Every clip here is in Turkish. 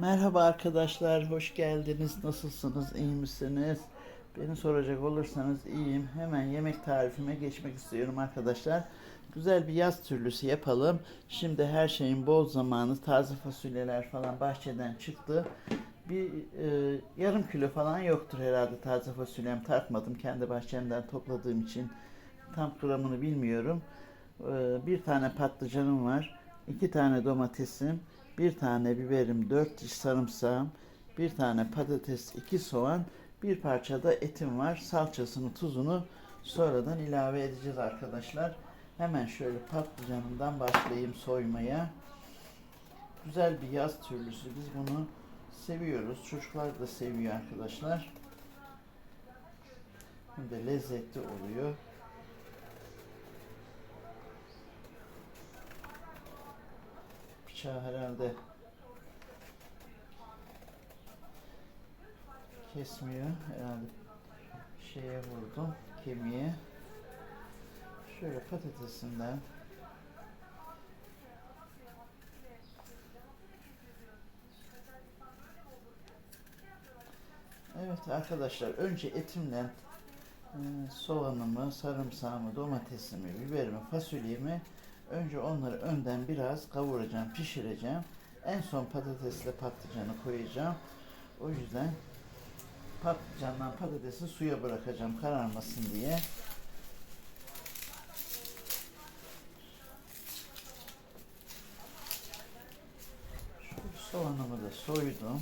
Merhaba arkadaşlar, hoş geldiniz. Nasılsınız, iyi misiniz? Beni soracak olursanız iyiyim. Hemen yemek tarifime geçmek istiyorum arkadaşlar. Güzel bir yaz türlüsü yapalım. Şimdi her şeyin bol zamanı, taze fasulyeler falan bahçeden çıktı. Bir e, yarım kilo falan yoktur herhalde taze fasulyem. Tartmadım kendi bahçemden topladığım için. Tam gramını bilmiyorum. E, bir tane patlıcanım var. İki tane domatesim. Bir tane biberim, dört diş sarımsağım, bir tane patates, iki soğan, bir parça da etim var. Salçasını, tuzunu sonradan ilave edeceğiz arkadaşlar. Hemen şöyle patlıcanından başlayayım soymaya. Güzel bir yaz türlüsü. Biz bunu seviyoruz. Çocuklar da seviyor arkadaşlar. Hem de lezzetli oluyor. Bıçağı herhalde kesmiyor. Herhalde şeye vurdum. Kemiğe. Şöyle patatesinden Evet arkadaşlar önce etimden e, soğanımı, sarımsağımı, domatesimi, biberimi, fasulyemi önce onları önden biraz kavuracağım, pişireceğim. En son patatesle patlıcanı koyacağım. O yüzden patlıcandan patatesi suya bırakacağım kararmasın diye. Şu soğanımı da soydum.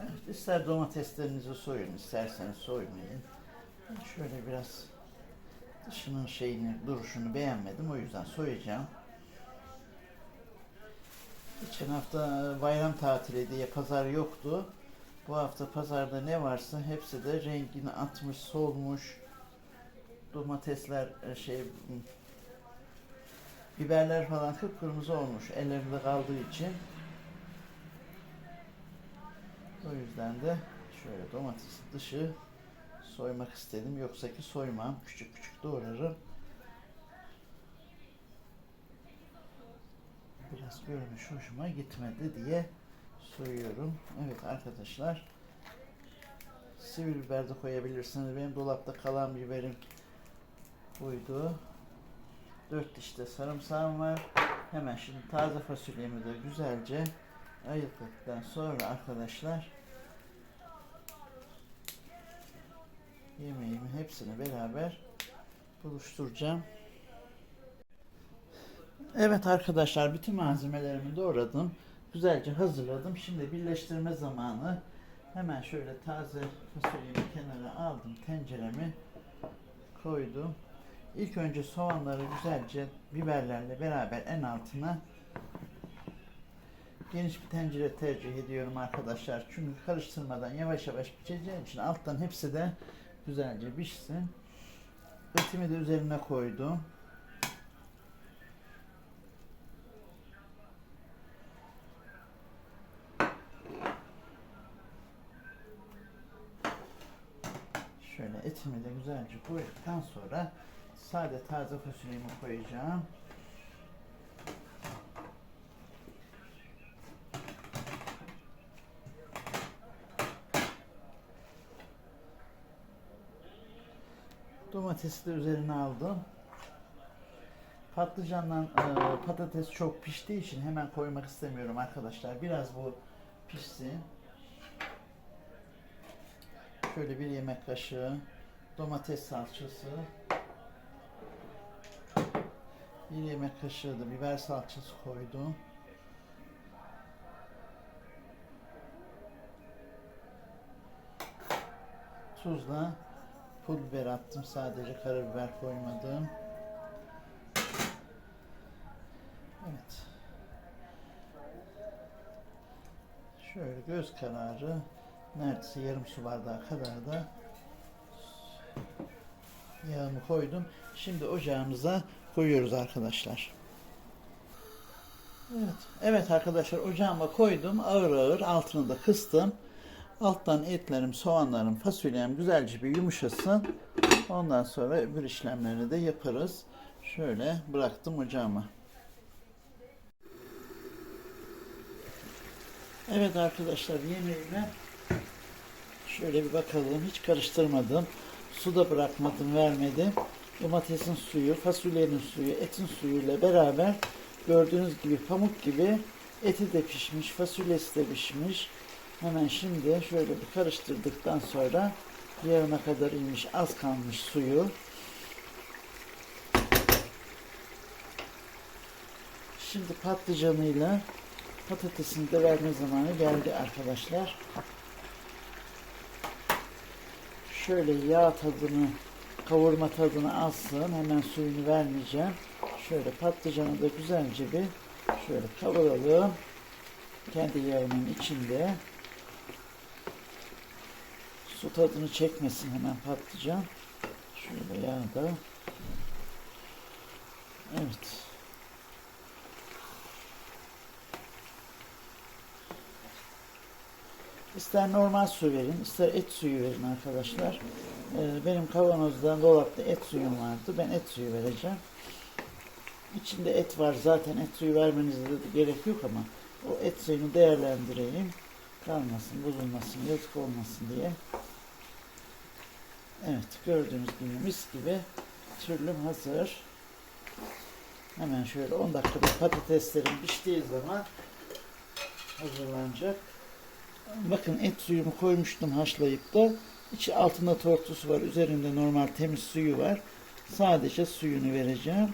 Evet, ister domateslerinizi soyun, isterseniz soymayın. Şöyle biraz dışının şeyini, duruşunu beğenmedim. O yüzden soyacağım. Geçen hafta bayram tatili diye pazar yoktu. Bu hafta pazarda ne varsa hepsi de rengini atmış, solmuş. Domatesler e, şey biberler falan kıpkırmızı olmuş ellerimde kaldığı için. O yüzden de şöyle domates dışı soymak istedim. Yoksa ki soymam. Küçük küçük doğrarım. Biraz görünüş hoşuma gitmedi diye soyuyorum. Evet arkadaşlar. Sivri biber de koyabilirsiniz. Benim dolapta kalan biberim buydu. 4 dişte sarımsağım var. Hemen şimdi taze fasulyemi de güzelce ayıkladıktan sonra arkadaşlar yemeğimi hepsini beraber buluşturacağım. Evet arkadaşlar bütün malzemelerimi doğradım. Güzelce hazırladım. Şimdi birleştirme zamanı. Hemen şöyle taze fasulyemi kenara aldım. Tenceremi koydum. İlk önce soğanları güzelce biberlerle beraber en altına geniş bir tencere tercih ediyorum arkadaşlar. Çünkü karıştırmadan yavaş yavaş pişeceği için alttan hepsi de güzelce pişsin. Etimi de üzerine koydum. Şöyle etimi de güzelce koyduktan sonra sade taze fasulyemi koyacağım. Domatesi de üzerine aldım. Patlıcanla e, patates çok piştiği için hemen koymak istemiyorum arkadaşlar. Biraz bu pişsin. Şöyle bir yemek kaşığı domates salçası. Bir yemek kaşığı da biber salçası koydum. Tuzla pul biber attım. Sadece karabiber koymadım. Evet. Şöyle göz kararı neredeyse yarım su bardağı kadar da yağımı koydum. Şimdi ocağımıza koyuyoruz arkadaşlar. Evet, evet arkadaşlar ocağıma koydum. Ağır ağır altını da kıstım. Alttan etlerim, soğanlarım, fasulyem güzelce bir yumuşasın. Ondan sonra öbür işlemlerini de yaparız. Şöyle bıraktım ocağıma. Evet arkadaşlar yemeğime şöyle bir bakalım. Hiç karıştırmadım. Su da bırakmadım, vermedim. Domatesin suyu, fasulyenin suyu, etin suyuyla beraber gördüğünüz gibi pamuk gibi eti de pişmiş, fasulyesi de pişmiş. Hemen şimdi şöyle bir karıştırdıktan sonra yarına kadar inmiş az kalmış suyu. Şimdi patlıcanıyla patatesini de verme zamanı geldi arkadaşlar. Şöyle yağ tadını, kavurma tadını alsın. Hemen suyunu vermeyeceğim. Şöyle patlıcanı da güzelce bir şöyle kavuralım. Kendi yağının içinde. Su tadını çekmesin hemen patlıcan. Şöyle yağda. Evet. İster normal su verin, ister et suyu verin arkadaşlar. Ee, benim kavanozdan dolapta et suyum vardı. Ben et suyu vereceğim. İçinde et var zaten et suyu vermenize de gerek yok ama o et suyunu değerlendireyim. Kalmasın, bozulmasın, yazık olmasın diye. Evet gördüğünüz gibi mis gibi türlüm hazır. Hemen şöyle 10 dakikada patateslerim piştiği zaman hazırlanacak. Bakın et suyumu koymuştum haşlayıp da içi altında tortusu var. Üzerinde normal temiz suyu var. Sadece suyunu vereceğim.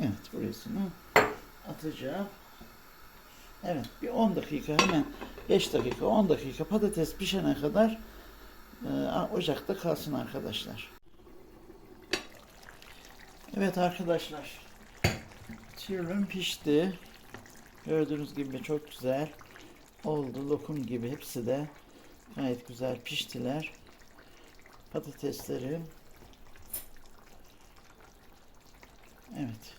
Evet burasını atacağım. Evet bir 10 dakika hemen 5 dakika 10 dakika patates pişene kadar e, ocakta kalsın arkadaşlar. Evet arkadaşlar Tırlım pişti. Gördüğünüz gibi çok güzel oldu. Lokum gibi hepsi de gayet güzel piştiler. Patateslerim. Evet.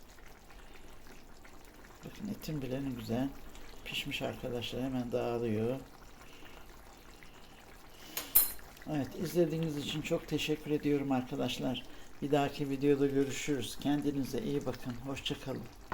Bakın etin bile ne güzel pişmiş arkadaşlar. Hemen dağılıyor. Evet izlediğiniz için çok teşekkür ediyorum arkadaşlar. Bir dahaki videoda görüşürüz. Kendinize iyi bakın. Hoşçakalın.